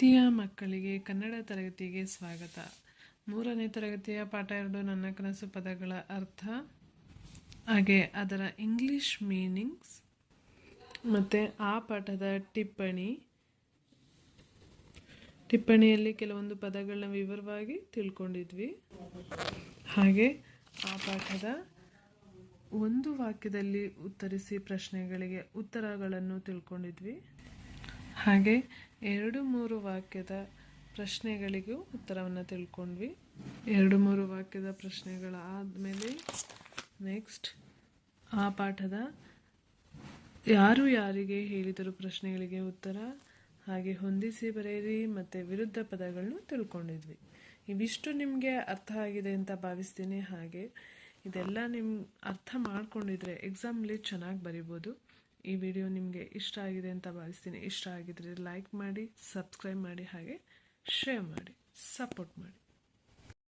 ಪ್ರೀತಿಯ ಮಕ್ಕಳಿಗೆ ಕನ್ನಡ ತರಗತಿಗೆ ಸ್ವಾಗತ. ಮೂರನೇ ತರಗತಿಯ ಪಾಠ ಎರಡು ನನ್ನ ಕನಸು ಪದಗಳ ಅರ್ಥ. ಹಾಗೆ ಅದರ ಇಂಗ್ಲಿಷ್ ಮೀನಿಂಗ್ಸ್ ಮತ್ತು ಆ ಪಾಠದ ಟಿಪ್ಪಣಿ. ಟಿಪ್ಪಣಿಯಲ್ಲಿ ಕೆಲವೊಂದು ಪದಗಳನ್ನ ವಿವರವಾಗಿ ತಿಳ್ಕೊಂಡಿದ್ವಿ. ಹಾಗೆ ಆ ಪಾಠದ ಒಂದು ವಾಕ್ಯದಲ್ಲಿ ಉತ್ತರಿಸಿ ಪ್ರಶ್ನೆಗಳಿಗೆ ಉತ್ತರಗಳನ್ನು ತಿಳ್ಕೊಂಡಿದ್ವಿ. ಹಾಗೆ ಎರಡು ಮೂರು ವಾಕ್ಯದ ಪ್ರಶ್ನೆಗಳಿಗೂ ಉತ್ತರವನ್ನು ತಿಳ್ಕೊಂಡ್ವಿ. ಎರಡು ಮೂರು ವಾಕ್ಯದ ಪ್ರಶ್ನೆಗಳ ಆದಮೇಲೆ ನೆಕ್ಸ್ಟ್ ಆ ಪಾಠದ ಯಾರು ಯಾರಿಗೆ ಹೇಳಿದರು ಪ್ರಶ್ನೆಗಳಿಗೆ ಉತ್ತರ? ಹಾಗೆ ಹೊಂದಿಸಿ ಬರೆಯಿರಿ, ಮತ್ತು ವಿರುದ್ಧ ಪದಗಳನ್ನು ತಿಳ್ಕೊಂಡಿದ್ವಿ. ಇವಿಷ್ಟು ನಿಮಗೆ ಅರ್ಥ ಆಗಿದೆ ಅಂತ ಭಾವಿಸ್ತೀನಿ. ಹಾಗೆ ಇದೆಲ್ಲ ನಿಮ್ಮ ಅರ್ಥ ಮಾಡಿಕೊಂಡಿದ್ರೆ ಎಕ್ಸಾಮಲ್ಲಿ ಚೆನ್ನಾಗಿ ಬರಿಬೋದು. ಈ ವಿಡಿಯೋ ನಿಮಗೆ ಇಷ್ಟ ಆಗಿದೆ ಅಂತ ಭಾವಿಸ್ತೀನಿ. ಇಷ್ಟ ಆಗಿದ್ರೆ ಲೈಕ್ ಮಾಡಿ ಸಬ್ಸ್ಕ್ರೈಬ್ ಮಾಡಿ, ಹಾಗೆ ಶೇರ್ ಮಾಡಿ ಸಪೋರ್ಟ್ ಮಾಡಿ.